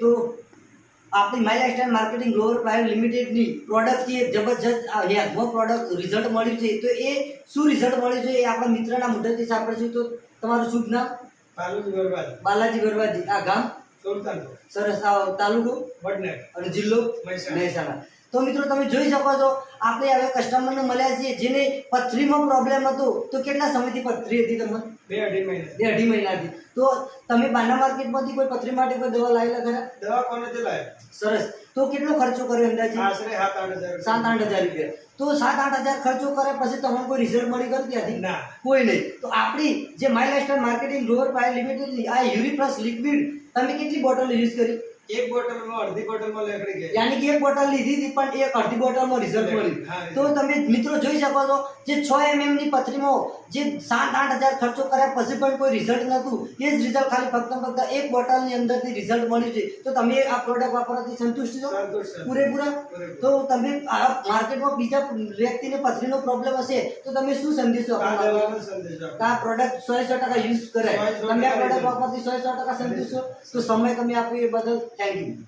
તો આપણી my lifestyle marketing global private લિમિટેડની product એક જબરજસ્ત આ હેલ્થમાં પ્રોડક્ટ રિઝલ્ટ મળ્યું છે તો એ શું રિઝલ્ટ મળ્યું છે એ આપણા મિત્રના મુદ્દાથી સાંભળશું. તો તમારું શુભ નામ? ગરબાજ. બાલાજી ગરબાજી. આ ગામ? સરસ. તાલુકો? વડનેર. અને જિલ્લો? મહેસાણા. તો મિત્રો તમે જોઈ શકો છો આપણે હવે કસ્ટમરને મળ્યા છીએ જેને પથરીમાં પ્રોબ્લેમ હતો. તો કેટલા સમયથી પથરી હતી તમને? બે અઢી મહિના. બે અઢી મહિનાથી તો તમે બાના માર્કેટમાંથી કોઈ પથરી માટે કોઈ દવા લાવેલા ખરા? તે લાવ્યા. સરસ. તો કેટલો ખર્ચો કર્યો અંદાજે? આશરે સાત આઠ હજાર. સાત આઠ હજાર રૂપિયા. તો સાત આઠ હજાર ખર્ચો કરે પછી તમને કોઈ રિઝલ્ટ મળી ગયું ત્યાંથી? ના. કોઈ નહીં. તો આપણી જે માય લાઇફસ્ટાઇલ માર્કેટિંગ લોઅર પાય લિમિટેડની આ યુરી પ્લસ લિક્વિડ તમે કેટલી બોટલ યુઝ કરી? એક બોટલમાં અડધી બોટલમાં લેકડી ગઈ યાની કે એક બોટલ લીધી હતી પણ એક અડધી બોટલમાં રિઝલ્ટ મળ્યું તો તમે મિત્રો જોઈ શકો છો જે છ એમએમની પથરીમાં જે સાત આઠ હજાર ખર્ચો કર્યા પછી પણ કોઈ રિઝલ્ટ નહોતું એ જ રિઝલ્ટ ખાલી ફક્ત ફક્ત એક બોટલની અંદરથી રિઝલ્ટ મળ્યું છે. તો તમે આ પ્રોડક્ટ વાપરવાથી સંતુષ્ટ છો? પૂરેપૂરા. તો તમે આ માર્કેટમાં બીજા વ્યક્તિને પથરીનો પ્રોબ્લેમ હશે તો તમે શું સંદેશો આ પ્રોડક્ટ સો સો ટકા યુઝ કરે તમે આ પ્રોડક્ટ વાપરવાથી સો સો ટકા સંતુષ્ટ છો? તો સમય તમે આપો એ બદલ thank you